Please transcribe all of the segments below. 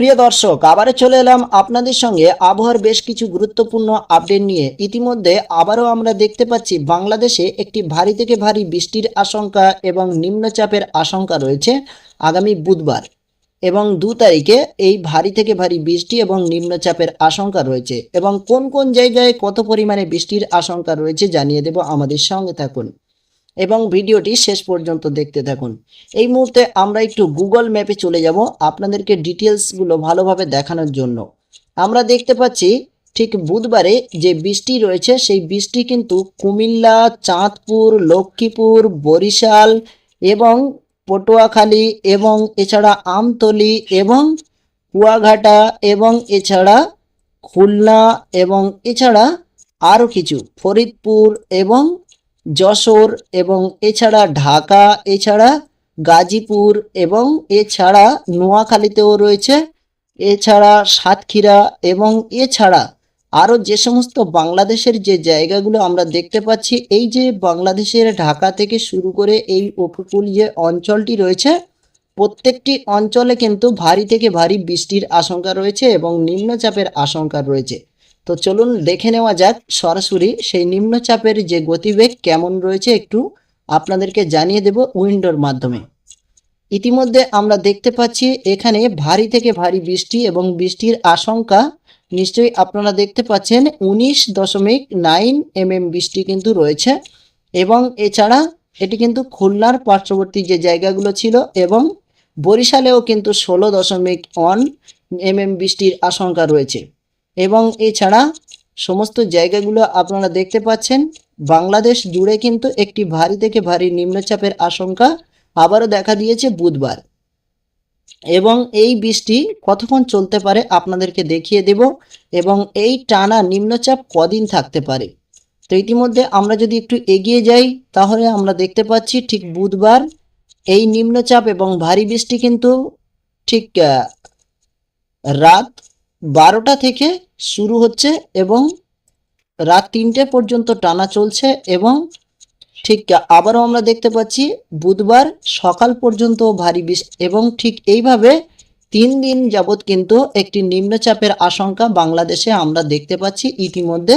প্রিয় দর্শক, আবারও চলে এলাম আপনাদের সঙ্গে। আবহাওয়ার বেশ কিছু গুরুত্বপূর্ণ আপডেট নিয়ে। ইতিমধ্যে আবারও আমরা দেখতে পাচ্ছি, বাংলাদেশে একটি ভারী থেকে ভারী বৃষ্টির আশঙ্কা এবং নিম্নচাপের আশঙ্কা রয়েছে আগামী বুধবার। এবং দু তারিখে এই ভারী থেকে ভারী বৃষ্টি এবং নিম্নচাপের আশঙ্কা রয়েছে। এবং কোন কোন জায়গায় কত পরিমাণে বৃষ্টির আশঙ্কা রয়েছে জানিয়ে দেব আমাদের সঙ্গে থাকুন। এবং ভিডিওটি শেষ পর্যন্ত দেখতে থাকুন। এই মুহূর্তে আমরা একটু গুগল ম্যাপে চলে যাব আপনাদেরকে ডিটেলসগুলো ভালোভাবে দেখানোর জন্য। আমরা দেখতে পাচ্ছি ঠিক বুধবারে যে বৃষ্টি রয়েছে, সেই বৃষ্টি কিন্তু কুমিল্লা, চাঁদপুর, লক্ষ্মীপুর, বরিশাল এবং পটুয়াখালী এবং এছাড়া আমতলি এবং কুয়াঘাটা এবং এছাড়া খুলনা এবং এছাড়া আরও কিছু, ফরিদপুর এবং যশোর এবং এছাড়া ঢাকা, এছাড়া গাজীপুর এবং এছাড়া নোয়াখালীতেও রয়েছে। এছাড়া সাতক্ষীরা এবং এছাড়া আরও যে সমস্ত বাংলাদেশের যে জায়গাগুলো আমরা দেখতে পাচ্ছি, এই যে বাংলাদেশের ঢাকা থেকে শুরু করে এই উপকূল যে অঞ্চলটি রয়েছে, প্রত্যেকটি অঞ্চলে কিন্তু ভারী থেকে ভারী বৃষ্টির আশঙ্কা রয়েছে এবং নিম্নচাপের আশঙ্কা রয়েছে। তো চলুন দেখে নেওয়া যাক সরাসরি সেই নিম্নচাপের যে গতিবেগ কেমন রয়েছে একটু আপনাদেরকে জানিয়ে দেব উইন্ডোর মাধ্যমে। ইতিমধ্যে আমরা দেখতে পাচ্ছি এখানে ভারী থেকে ভারী বৃষ্টি এবং বৃষ্টির আশঙ্কা। নিশ্চয়ই আপনারা দেখতে পাচ্ছেন উনিশ দশমিক নাইন এমএম বৃষ্টি কিন্তু রয়েছে এবং এছাড়া এটি কিন্তু খুলনার পার্শ্ববর্তী যে জায়গাগুলো ছিল এবং বরিশালেও কিন্তু ষোলো দশমিক ওয়ান এমএম বৃষ্টির আশঙ্কা রয়েছে। এবং এছাড়া সমস্ত জায়গাগুলো আপনারা দেখতে পাচ্ছেন। বাংলাদেশ জুড়ে কিন্তু একটি ভারী থেকে ভারী নিম্নচাপের আশঙ্কা আবারও দেখা দিয়েছে বুধবার। এবং এই বৃষ্টি কতক্ষণ চলতে পারে আপনাদেরকে দেখিয়ে দেব এবং এই টানা নিম্নচাপ কদিন থাকতে পারে। তো ইতিমধ্যে আমরা যদি একটু এগিয়ে যাই, তাহলে আমরা দেখতে পাচ্ছি ঠিক বুধবার এই নিম্নচাপ এবং ভারী বৃষ্টি কিন্তু ঠিক রাত বারোটা থেকে শুরু হচ্ছে এবং রাত তিনটে পর্যন্ত টানা চলছে এবং ঠিক আবারও আমরা দেখতে পাচ্ছি বুধবার সকাল পর্যন্ত ভারী বৃষ্টি এবং ঠিক এইভাবে তিন দিন যাবৎ কিন্তু একটি নিম্নচাপের আশঙ্কা বাংলাদেশে আমরা দেখতে পাচ্ছি। ইতিমধ্যে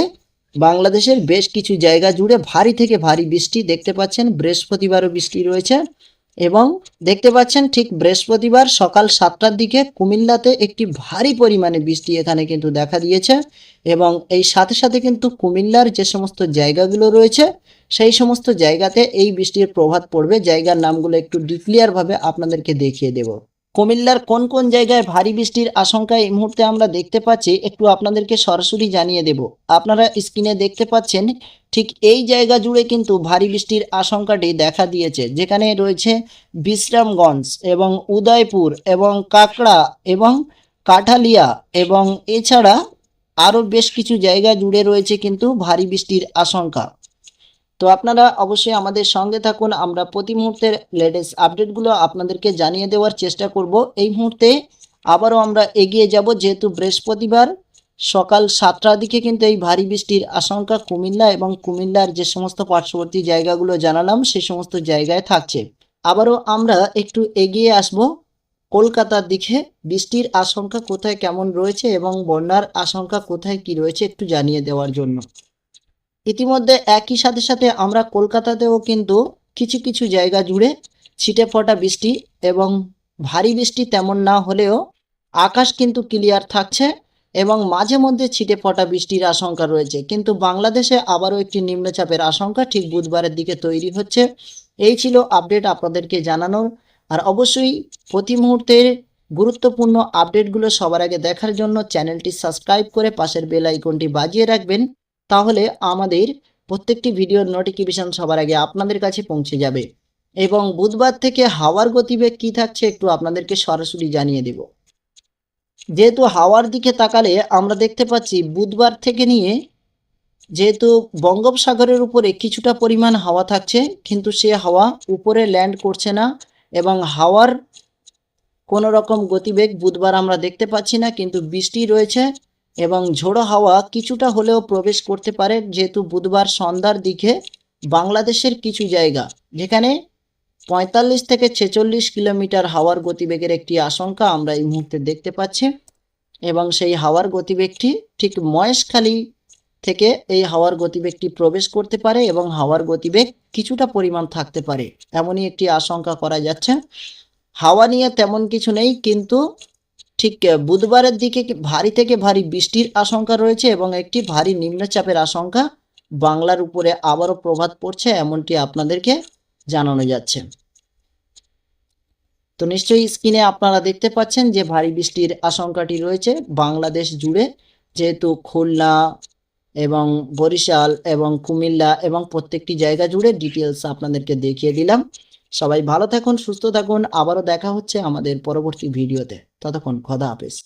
বাংলাদেশের বেশ কিছু জায়গা জুড়ে ভারী থেকে ভারী বৃষ্টি দেখতে পাচ্ছেন। বৃহস্পতিবারও বৃষ্টি রয়েছে। এবং দেখতে পাচ্ছেন ঠিক বৃহস্পতিবার সকাল সাতটার দিকে কুমিল্লাতে একটি ভারী পরিমাণে বৃষ্টি এখানে কিন্তু দেখা দিয়েছে এবং এই সাথে সাথে কিন্তু কুমিল্লার যে সমস্ত জায়গাগুলো রয়েছে, সেই সমস্ত জায়গাতে এই বৃষ্টির প্রভাব পড়বে। জায়গার নামগুলো একটু ডিক্লিয়ারভাবে আপনাদেরকে দেখিয়ে দেব। কুমিল্লার কোন কোন জায়গায় ভারী বৃষ্টির আশঙ্কা এই মুহূর্তে আমরা দেখতে পাচ্ছি, একটু আপনাদেরকে সরাসরি জানিয়ে দেব। আপনারা স্ক্রিনে দেখতে পাচ্ছেন, ঠিক এই জায়গা জুড়ে কিন্তু ভারী বৃষ্টির আশঙ্কাটি দেখা দিয়েছে, যেখানে রয়েছে বিশ্রামগঞ্জ এবং উদয়পুর এবং কাকড়া এবং কাঠালিয়া এবং এছাড়া আরও বেশ কিছু জায়গা জুড়ে রয়েছে কিন্তু ভারী বৃষ্টির আশঙ্কা। তো আপনারা অবশ্যই আমাদের সঙ্গে থাকুন। আমরা প্রতি মুহূর্তের লেটেস্ট আপডেটগুলো আপনাদেরকে জানিয়ে দেওয়ার চেষ্টা করব। এই মুহূর্তে আবারও আমরা এগিয়ে যাব যেহেতু বৃহস্পতিবার সকাল সাতটার দিকে কিন্তু এই ভারী বৃষ্টির আশঙ্কা কুমিল্লা এবং কুমিল্লার যে সমস্ত পার্শ্ববর্তী জায়গাগুলো জানালাম সেই সমস্ত জায়গায় থাকছে। আবারও আমরা একটু এগিয়ে আসব কলকাতার দিকে। বৃষ্টির আশঙ্কা কোথায় কেমন রয়েছে এবং বন্যার আশঙ্কা কোথায় কি রয়েছে একটু জানিয়ে দেওয়ার জন্য। ইতিমধ্যে একই সাথে সাথে আমরা কলকাতাতেও কিন্তু কিছু কিছু জায়গা জুড়ে ছিটে ফোটা বৃষ্টি এবং ভারী বৃষ্টি তেমন না হলেও আকাশ কিন্তু ক্লিয়ার থাকছে এবং মাঝে মধ্যে ছিটে ফোটা বৃষ্টির আশঙ্কা রয়েছে। কিন্তু বাংলাদেশে আবারও একটি নিম্নচাপের আশঙ্কা ঠিক বুধবারের দিকে তৈরি হচ্ছে। এই ছিল আপডেট আপনাদেরকে জানানোর। আর অবশ্যই প্রতি মুহূর্তের গুরুত্বপূর্ণ আপডেটগুলো সবার আগে দেখার জন্য চ্যানেলটি সাবস্ক্রাইব করে পাশের বেল আইকনটি বাজিয়ে রাখবেন। তাহলে আমাদের প্রত্যেকটি ভিডিওর নোটিফিকেশন সবার আগে আপনাদের কাছে পৌঁছে যাবে। এবং বুধবার থেকে হাওয়ার গতিবেগ কি থাকছে একটু আপনাদেরকে সরাসরি জানিয়ে দেব। যেহেতু হাওয়ার দিকে তাকালে আমরা দেখতে পাচ্ছি বুধবার থেকে নিয়ে যেহেতু বঙ্গোপসাগরের উপরে কিছুটা পরিমাণ হাওয়া থাকছে, কিন্তু সে হাওয়া উপরে ল্যান্ড করছে না এবং হাওয়ার কোনো রকম গতিবেগ বুধবার আমরা দেখতে পাচ্ছি না, কিন্তু বৃষ্টি রয়েছে। এবং ঝোড়ো হাওয়া কিছুটা হলেও প্রবেশ করতে পারে যেহেতু বুধবার সন্ধ্যার দিকে বাংলাদেশের কিছু জায়গা যেখানে পঁয়তাল্লিশ থেকে ছেচল্লিশ কিলোমিটার হাওয়ার গতিবেগের একটি আশঙ্কা আমরা এই মুহূর্তে দেখতে পাচ্ছি এবং সেই হাওয়ার গতিবেগটি ঠিক মহেশখালী থেকে এই হাওয়ার গতিবেগটি প্রবেশ করতে পারে এবং হাওয়ার গতিবেগ কিছুটা পরিমাণ থাকতে পারে। এমনই একটি আশঙ্কা করা যাচ্ছে। হাওয়া নিয়ে তেমন কিছু নেই, কিন্তু ঠিক বুধবারের দিকে ভারী থেকে ভারী বৃষ্টির আশঙ্কা রয়েছে এবং একটি ভারী নিম্নচাপের আশঙ্কা বাংলার উপরে আবারও প্রভাব পড়ছে এমনটি আপনাদেরকে জানানো যাচ্ছে। তো নিশ্চয়ই স্ক্রিনে আপনারা দেখতে পাচ্ছেন যে ভারী বৃষ্টির আশঙ্কাটি রয়েছে বাংলাদেশ জুড়ে, যেহেতু খুলনা এবং বরিশাল এবং কুমিল্লা এবং প্রত্যেকটি জায়গা জুড়ে ডিটেলস আপনাদেরকে দেখিয়ে দিলাম। সবাই ভালো থাকুন সুস্থ থাকুন। আবারও দেখা হচ্ছে আমাদের পরবর্তী ভিডিওতে। ততক্ষণ খোদা হাফেজ।